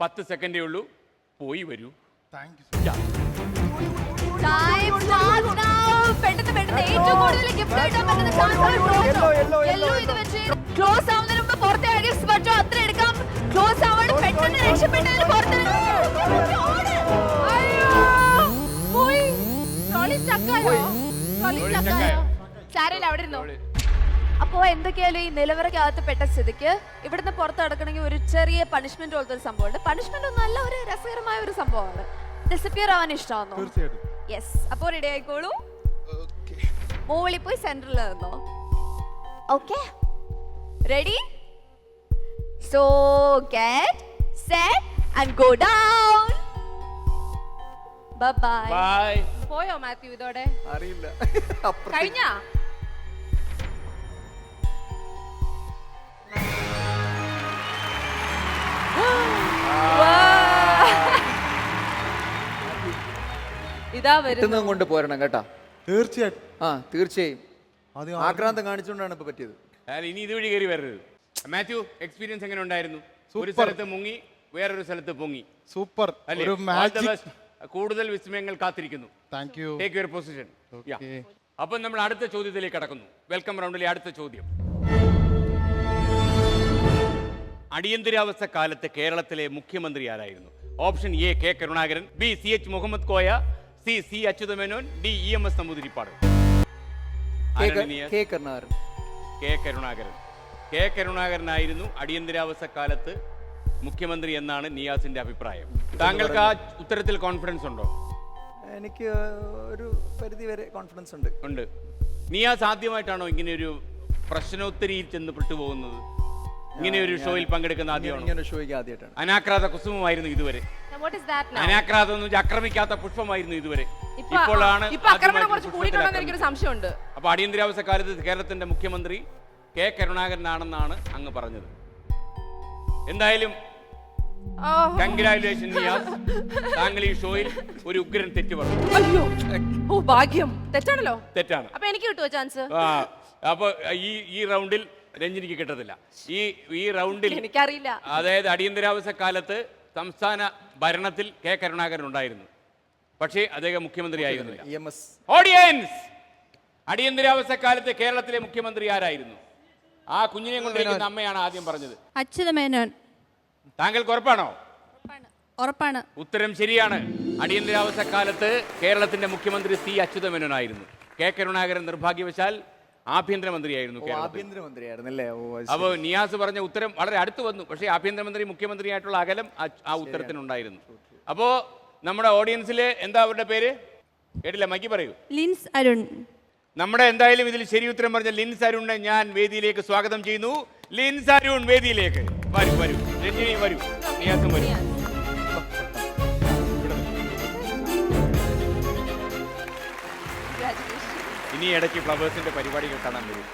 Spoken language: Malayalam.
പത്ത് സെക്കൻഡേ ഉള്ളൂ. പോയി വരൂ. Thank you. Time starts now. പെട്ടെന്ന് പെട്ടെന്ന് ഏറ്റവും കൂടുതൽ ഗിഫ്റ്റ് കിട്ടാൻ പറ്റുന്ന ചാൻസ് ക്ലോസ് ആവുന്നതിന് മുമ്പ് പുറത്തെ ഗിഫ്റ്റ്സ് പറ്റോ അത്ര എടുക്കാം ക്ലോസ് ആവണം പെട്ടെന്ന് രക്ഷപ്പെട്ടതിന് പുറത്ത് അവിടെ ഇരുന്നോ? അപ്പോ എന്തൊക്കെയായാലും ഈ നിലവറക്കകത്ത് പെട്ട സ്ഥിതിക്ക് ഇവിടുന്ന് പുറത്ത് കിടക്കണമെങ്കിൽ ഒരു ചെറിയ പണിഷ്മെന്റ് പോലത്തെ ഒരു സംഭവമുണ്ട്. പണിഷ്മെന്റ് ഒന്നും അല്ല ഒരു രസകരമായ ഒരു സംഭവമാണ്. ഡിസപ്പിയർ ആവാൻ ഇഷ്ടമാണോ യെസ് അപ്പോൾ റെഡി ആയിക്കോളൂ. മുകളിൽ പോയി സെന്ററിൽ നിന്നോ? Okay ready so get set and go down bye bye പോയോ മാത്യു ഇതോടെ? അറിയില്ല. കഴിഞ്ഞ? ഇതാ കിട്ടുന്നതും കൊണ്ട് പോരണം കേട്ടാ. തീർച്ചയായിട്ടും. ആ തീർച്ചയായും. അത് ആക്രാന്തം കാണിച്ചുകൊണ്ടാണ് ഇപ്പൊ പറ്റിയത്. അയാൾ ഇനി ഇതുവഴി കയറി വരരുത്. മാത്യു എക്സ്പീരിയൻസ് എങ്ങനെ ഉണ്ടായിരുന്നു? ഒരു Super. സ്ഥലത്ത് മുങ്ങി വേറൊരു സ്ഥലത്ത് പൊങ്ങി. സൂപ്പർ. അല്ലേ? ഒരു All the മാജിക് best. കൂടുതൽ വിസ്മയങ്ങൾ കാത്തിരിക്കുന്നു. Thank you take your position. അപ്പം നമ്മൾ അടുത്ത ചോദ്യത്തിലേക്ക് കടക്കുന്നു. വെൽക്കം റൗണ്ടിലെ അടുത്ത ചോദ്യം. അടിയന്തരാവസ്ഥ കാലത്ത് കേരളത്തിലെ മുഖ്യമന്ത്രി ആരായിരുന്നു? Option A K Karunakaran. B C H Muhammad Koya. C C Achutha Menon D E M S Namboodiripad? K Karunakaran. K Karunakaran. K കരുണാകരനായിരുന്നു അടിയന്തരാവസ്ഥ കാലത്ത് മുഖ്യമന്ത്രി എന്നാണ് നിയാസിന്റെ അഭിപ്രായം. താങ്കൾക്ക് ആ ഉത്തരത്തിൽ കോൺഫിഡൻസ് ഉണ്ടോ? എനിക്ക് ഒരു പരിധി വരെ കോൺഫിഡൻസ് ഉണ്ട്. ഉണ്ട്. നിയാസ് ആദ്യമായിട്ടാണോ ഇങ്ങനെ ഒരു പ്രശ്നോത്തരിയിൽ ചെന്ന് പെട്ടുപോകുന്നത്? ഇങ്ങനെ ഒരു ഷോയിൽ പങ്കെടുക്കുന്ന ആദ്യമാണ്? ഇങ്ങനെ ഷോയ്ക്ക് ആദ്യമായിട്ടാണ്. അനാക്രാത കുസുമമായിരുന്നു ഇതുവരെ. വാട്ട് ഒന്നും ദാറ്റ് നൗ അനാക്രാതം എന്ന് വെച്ചാൽ ആക്രമിക്കാത്ത പുഷ്പമായിരുന്നു ഇതുവരെ. ഇപ്പൊ- ഇപ്പോഴാണ് ഇപ്പൊ ആക്രമണം കുറച്ച് പുഷ്പത്തിൽ കൂടിയിട്ടുണ്ടെന്ന് സംശയമുണ്ട്. അപ്പൊ അടിയന്തരാവസ്ഥ കാലത്ത് കേരളത്തിന്റെ മുഖ്യമന്ത്രി കെ കരുണാകരൻ ആണെന്നാണ് അങ്ങ് പറഞ്ഞത്. എന്തായാലും ഓഹോ. കൺഗ്രാറ്റുലേഷൻ നിയാസ് താങ്കൾ ഈ ഷോയിൽ ഒരു ഉഗ്രൻ തെറ്റ് പറഞ്ഞു. അയ്യോ. ഓ ഭാഗ്യം. തെറ്റാണല്ലോ. തെറ്റാണ്. അപ്പൊ എനിക്ക് കിട്ടുമോ ചാൻസ്? ആ, അപ്പൊ ഈ ഈ റൗണ്ടിൽ രഞ്ജിനിക്ക് കിട്ടത്തില്ല. ഈ ഈ റൗണ്ടിൽ എനിക്കറിയില്ല. അതായത് അടിയന്തരാവസ്ഥ കാലത്ത് സംസ്ഥാന ഭരണത്തിൽ കെ കരുണാകരൻ ഉണ്ടായിരുന്നു. പക്ഷേ അദ്ദേഹം മുഖ്യമന്ത്രി ആയിരുന്നില്ല. ഇ ഓഡിയൻസ് അടിയന്തരാവസ്ഥ കാലത്ത് കേരളത്തിലെ മുഖ്യമന്ത്രി ആരായിരുന്നു? ആ കുഞ്ഞിനെ കൊണ്ടിരിക്കുന്ന അമ്മയാണ് ആദ്യം പറഞ്ഞത്. അച്യുതമേനോൻ. താങ്കൾക്ക് ഉറപ്പാണോ. ഉറപ്പാണ്. ഉത്തരം ശരിയാണ്. അടിയന്തരാവസ്ഥ കാലത്ത് കേരളത്തിന്റെ മുഖ്യമന്ത്രി സി. അച്യുതമേനോനായിരുന്നു. കെ കരുണാകരൻ നിർഭാഗ്യവശാൽ ആഭ്യന്തരമന്ത്രിയായിരുന്നു ആഭ്യന്തരമന്ത്രിയായിരുന്നു അല്ലേ. അപ്പോൾ നിയാസ് പറഞ്ഞ ഉത്തരം വളരെ അടുത്ത് വന്നു. പക്ഷേ ആഭ്യന്തരമന്ത്രി മുഖ്യമന്ത്രിയായിട്ടുള്ള അകലം ആ- ആ ഉത്തരത്തിനുണ്ടായിരുന്നു. അപ്പോൾ നമ്മുടെ ഓഡിയൻസിലെ എന്താ അവരുടെ പേര്? കേട്ടില്ല മക്കി പറയൂ. ലിൻസ് അരുൺ. നമ്മുടെ എന്തായാലും ഇതിൽ ശരി ഉത്തരം പറഞ്ഞ ലിൻസ് അരുണിനെ ഞാൻ വേദിയിലേക്ക് സ്വാഗതം ചെയ്യുന്നു. ലിൻസ് അരുൺ വേദിയിലേക്ക്. വരൂ വരൂ. രഞ്ജിനി വരൂ. നിയാസും വരൂ. ഇനി ഇടയ്ക്ക് ഫ്ലവേഴ്സിന്റെ പരിപാടികൾ കാണാൻ വരും.